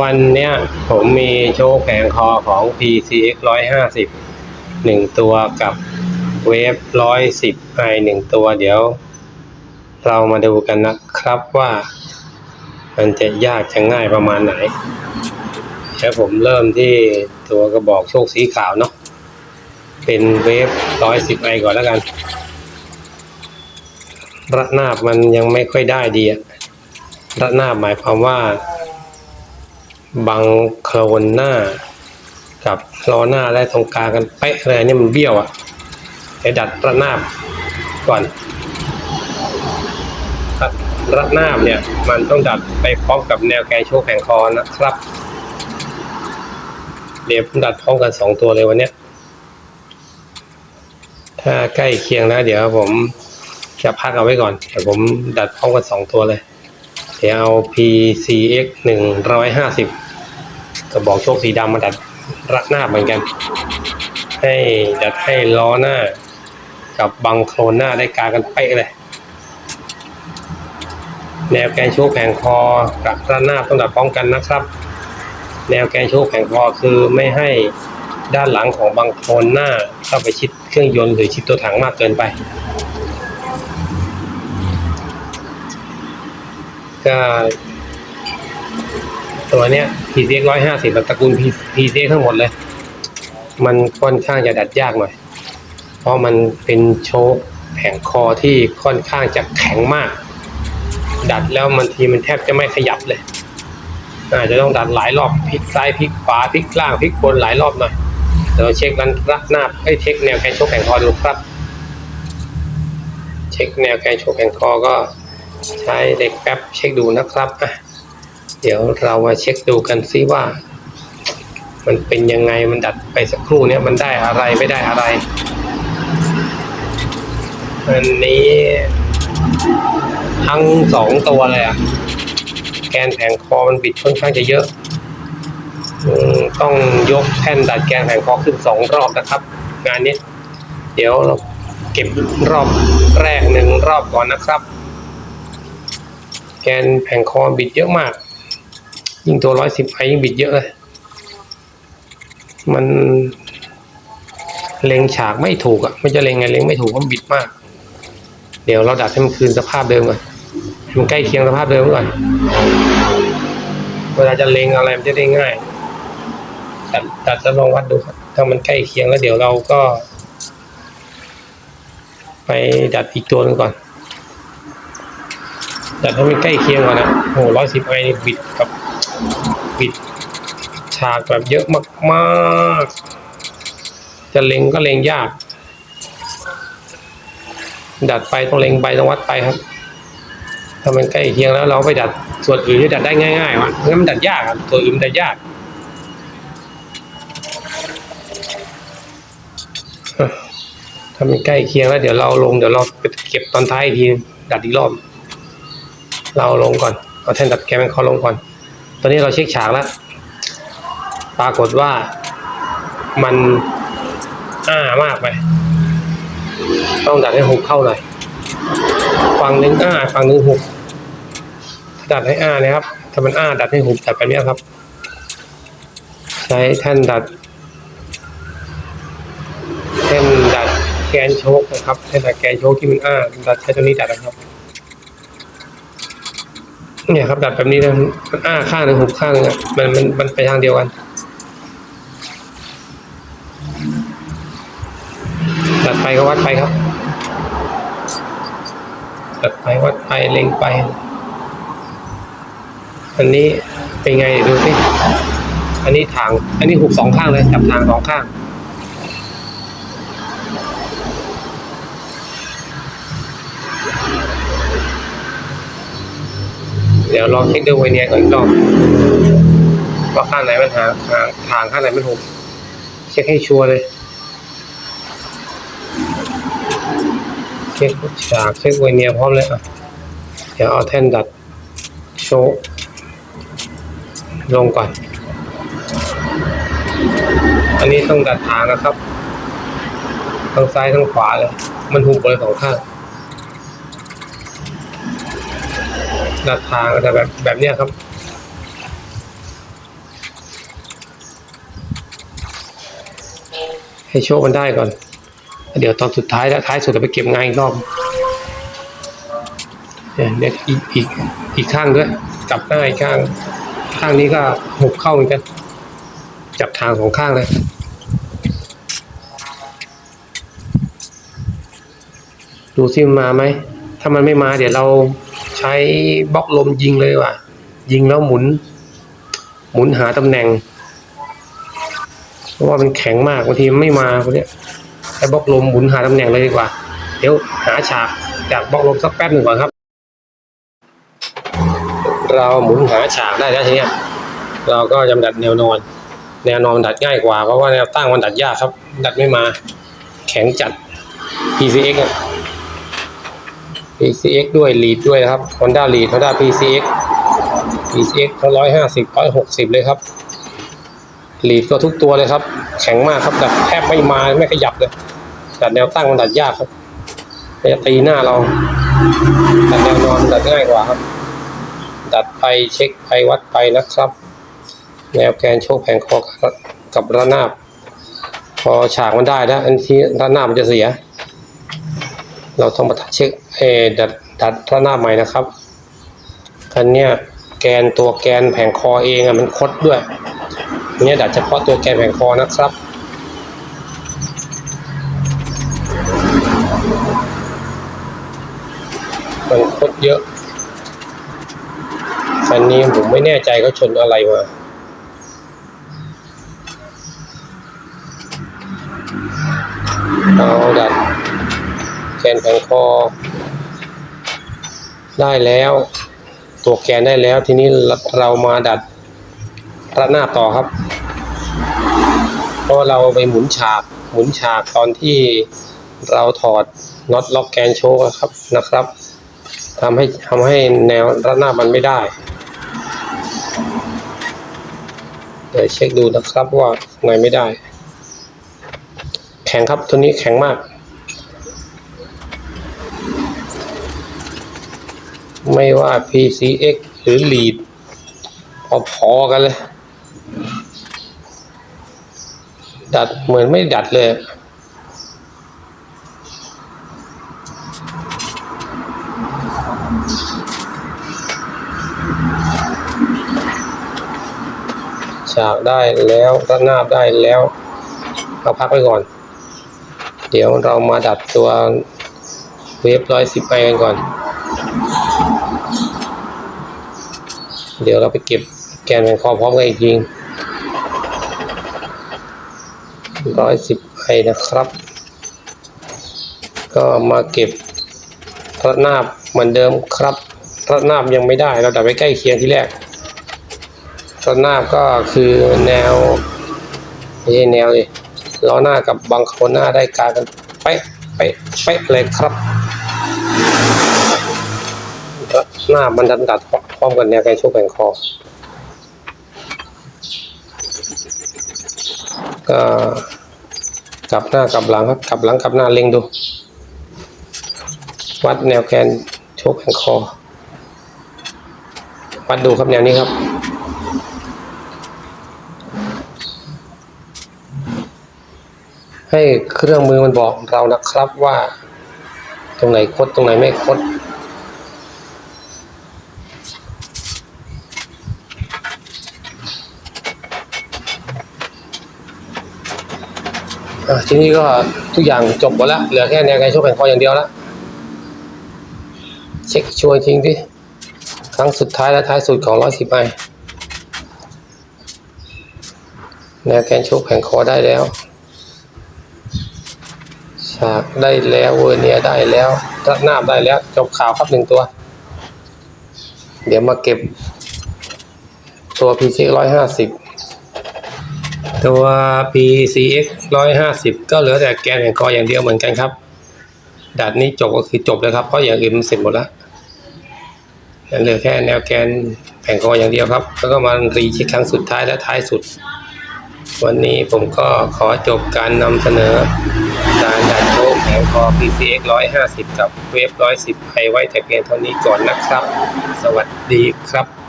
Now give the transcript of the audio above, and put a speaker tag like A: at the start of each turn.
A: วันเนี้ยผมมีโชว์แผงคอของ PCX 150หนึ่งตัวกับเวฟ110 i หนึ่งตัวเดี๋ยว เรามาดูกันนะครับว่า มันจะยากจะง่ายประมาณไหนเดี๋ยวผมเริ่มที่ตัวกระบอกโชคสีขาวเนาะเป็นเวฟ110 i ก่อนแล้วกัน ระนาบมันยังไม่ค่อยได้ดีอะระนาบหมายความว่า บังโคลนหน้า กับล้อหน้าและตรงกลางกันเป๊ะเลยเนี่ยมันเบี้ยวอะ่ะไปดัดระนาบก่อนระนาบเนี่ย มันต้องดัดไปพร้อมกับแนวแกนโชกแข่งคอนะครับ เดี๋ยวผมดัดพร้อมกันสองตัวเลยวันเนี้ยถ้าใกล้เคียงแล้ว เดี๋ยวผมจะพักเอาไว้ก่อนเดี๋ยวผมดัดพร้อมกันสองตัวเลย เดี๋ยวเอา PCX สิบ กระบอกโชคสีดำมาดัดรักหน้าเหมือนกัน ให้ดัดให้ล้อหน้า กับบังโครนหน้าได้กากันเป๊ะเลย แนวแกนโชคแผงคอกับด้านหน้าต้องดัดพร้อมกันนะครับ แนวแกนโชคแผงคอคือไม่ให้ด้านหลังของบังโครนหน้าเข้าไปชิดเครื่องยนต์หรือชิดตัวถังมากเกินไปก็ ตัวเนี้ย PCX ร้อยห้าสิบตระกูล PCX ทั้งหมดเลย มันค่อนข้างจะดัดยากหน่อย เพราะมันเป็นโชคแผงคอที่ค่อนข้างจะแข็งมาก ดัดแล้วมันทีมันแทบจะไม่ขยับเลย อาจจะต้องดัดหลายรอบพลิกซ้ายพลิกขวาพลิกล่างพลิกบนหลายรอบหน่อยเดี๋ยวเช็ครันรักหน้าให้เช็คแนวแกนโชคแผงคอดูครับ เช็คแนวแกนโชคแผงคอก็ใช้เหล็กแป๊บเช็คดูนะครับอะ เดี๋ยวเรามาเช็คดูกันซิว่า มันเป็นยังไงมันดัดไปสักครู่เนี้ยมันได้อะไรไม่ได้อะไร อันนี้ทั้งสองตัวเลยอะแกนแผงคอมันบิดค่อนข้างจะเยอะต้องยกแท่นดัดแกนแผงคอขึ้นสองรอบนะครับ งานนี้ เดี๋ยวเราเก็บรอบแรกหนึ่งรอบก่อนนะครับ แกนแผงคอบิดเยอะมาก ยิ่งตัวร้อยสิบไอยิ่งบิดเยอะเลยมันเล็งฉากไม่ถูกอะไม่จะเล็งไงเล็งไม่ถูกมันบิดมาก เดี๋ยวเราดัดให้มันคืนสภาพเดิมก่อนมันใกล้เคียงสภาพเดิมก่อนเวลาจะเล็งอะไรมันจะได้ง่ายดัดดัดจะลองวัดดูครับถ้ามันใกล้เคียงแล้วเดี๋ยวเราก็ ไปดัดอีกตัวหนึงก่อนแต่ถ้มันใกล้เคียงก่อนนะโหร้อยสิบไอนี่บิดกับ บิดฉากแบบเยอะมากๆ จะเล็งก็เล็งยาก ดัดไปต้องเล็งไปต้องวัดไปครับ ถ้ามันใกล้เคียงแล้วเราไปดัดส่วนอื่นที่ดัดได้ง่ายๆวะงั้นมันดัดยากตัวอื่นมันดัดยากถ้ามันใกล้เคียงแล้วเดี๋ยวเราลงเดี๋ยวเราไปเก็บตอนท้ายทีดัดอีกรอบ เราลงก่อนเอาแท่นดัดแกนเขาลงก่อน ตอนนี้เราเช็คฉากแล้ว ปรากฏว่ามันอ้ามากไป ต้องดัดให้หุบเข้าหน่อย ฝั่งหนึ่งอ้าฝั่งหนึ่งหุบถ้าดัดให้อ้านะครับ ถ้ามันอ้าดัดให้หุบดัดแบบเนี้ยครับ ใช้แท่นดัดแท่นดัดแกนโชคนะครับแท่นดัดแกนโชคที่มันอ้าดัดใช้ตัวนี้ดัดนะครับ เนี่ยครับดัดแบบนี้นะมันอ้าข้างหนึ่งหุบข้างหนึงมันมันมันไปทางเดียวกันดัดไปก็วัดไปครับดัดไปวัดไปเล็งไป อันนี้เป็นไงดูสิอันนี้ทาง อันนี้หุบสองข้างเลยจับทางสองข้าง เดี๋ยวลองเช็คดูไวเนียก่อนอีกรอบว่าข้างไหนมันหาทางทางข้างไหนมันหุบเช็คให้ชัวร์เลยเช็คฉากเช็คไวเนียพร้อมเลยอะเดี๋ยวเอาแท่นดัดโชว์ลงก่อน อันนี้ต้องดัดทางนะครับทั้งซ้ายทั้งขวาเลย มันหุบเลยสองข้าง ดัดทางแต่แบบแบบเนี้ยครับให้โชคมันได้ก่อน เดี๋ยวตอนสุดท้ายแล้วท้ายสุดจะไปเก็บงานอีกรอบเนี่ยอีกอีกอีกข้างด้วยจับหน้าอีกข้าง ข้างนี้ก็หุบเข้าเหมือนกัน จับทางของข้างเลยดูซิมาไหม ถ้ามันไม่มาเดี๋ยวเรา ใช้บล็อกลมยิงเลยว่ะ ยิงแล้วหมุน หมุนหาตำแหน่ง เพราะว่ามันแข็งมากบางทีไม่มาคนเนี้ยใช้บล็อกลมหมุนหาตำแหน่งเลยดีกว่า เดี๋ยวหาฉากจากบล็อกลมสักแป๊บหนึ่งก่อนครับ เราหมุนหาฉากได้แล้วทีเนี้ยเราก็จำดัดแนวนอน แนวนอนดัดง่ายกว่าเพราะว่าแนวตั้งมันดัดยากครับ ดัดไม่มา แข็งจัด PCX อะ PCX ด้วย lead ด้วยนะครับ Honda lead Honda PCX PCX ทั้งร้อยห้าสิบร้อยหกสิบเลยครับ lead ก็ทุกตัวเลยครับ แข็งมากครับดัดแทบไม่มาไม่ขยับเลยดัดแนวตั้งมันดัดยากครับจะตีหน้าเราดัดแนวนอนดัดง่ายกว่าครับ ดัดไปเช็คไปวัดไปนะครับ แนวแกนโชคแผงคอกับระนาบ พอฉากมันได้แล้วอันที่ระนาบมันจะเสีย เราต้องมาเช็คเอดัดดัดระนาบใหม่นะครับคันเนี้ยแกนตัวแกนแผงคอเองอะมันคดด้วยเนี้ยดัดเฉพาะตัวแกนแผงคอนะครับมันคดเยอะคันนี้ผมไม่แน่ใจเขาชนอะไรมาเอาดัด แกนแผงคอ ได้แล้ว ตัวแกนได้แล้วทีนี้เรามาดัดระนาบต่อครับ เพราะเราไปหมุนฉาก หมุนฉากตอนที่เราถอดน็อตล็อกแกนโชกนะครับนะครับทำให้ทำให้แนวระนาบมันไม่ได้เดี๋ยวเช็คดูนะครับว่าไงไม่ได้ แข็งครับตัวนี้แข็งมาก ไม่ว่า PCX หรือ Lead พอๆกันเลย ดัดเหมือนไม่ดัดเลยฉากได้แล้วระนาบได้แล้วเอาพักไว้ก่อน เดี๋ยวเรามาดัดตัวเวฟร้อยสิบไปกันก่อน เดี๋ยวเราไปเก็บแกนแผงคอพร้อมกันอีกทีร้อยสิบไอนะครับ ก็มาเก็บระนาบเหมือนเดิมครับระนาบยังไม่ได้เราดัดไว้ใกล้เคียงที่แรกระนาบก็คือแนวไม่ใช่แนวเลยล้อหน้ากับบังโคหน้าได้กลารกันเป๊ะเป๊ะเป๊ะเลยครับ ระนาบมันดันดัดพร้อมกันแนวไกลโชกแบ่งคอ ก็กลับหน้ากลับหลังครับกลับหลังกลับหน้าเล็งดู วัดแนวแกนโชกแผงคอ วัดดูครับแนวนี้ครับให้เครื่องมือมันบอกเรานะครับว่า ตรงไหนคดตรงไหนไม่คด ทีนี้ก็ทุกอย่างจบหมดแล้วเหลือแค่แนวกลโชกแผ่นคออย่างเดียวแล้วเช็คช่วยทิ้งดิครั้งสุดท้ายและท้ายสุดของร้อยสิบไอแนวแกนชกแผ่นคอได้แล้วฉากได้แล้วเวอร์เนียได้แล้วรัดหน้าบได้แล้ว จบข่าวครับหนึ่งตัว เดี๋ยวมาเก็บตัว PCX ร้อยห้าสิบ ตัว PCX 150 ก็เหลือแต่แกนแผงคออย่างเดียวเหมือนกันครับดัดนี้จบก็คือจบเลยครับ เพราะอย่างอื่นมันเสร็จหมดแล้วเหลือแค่แนวแกนแผงคออย่างเดียวครับ แล้วก็มารีเช็คครั้งสุดท้ายและท้ายสุด วันนี้ผมก็ขอจบการนำเสนอการดัดโชคแผงคอ PCX 150 กับเวฟ110ไอไว้แต่เพียงเท่านี้ก่อนนะครับ สวัสดีครับ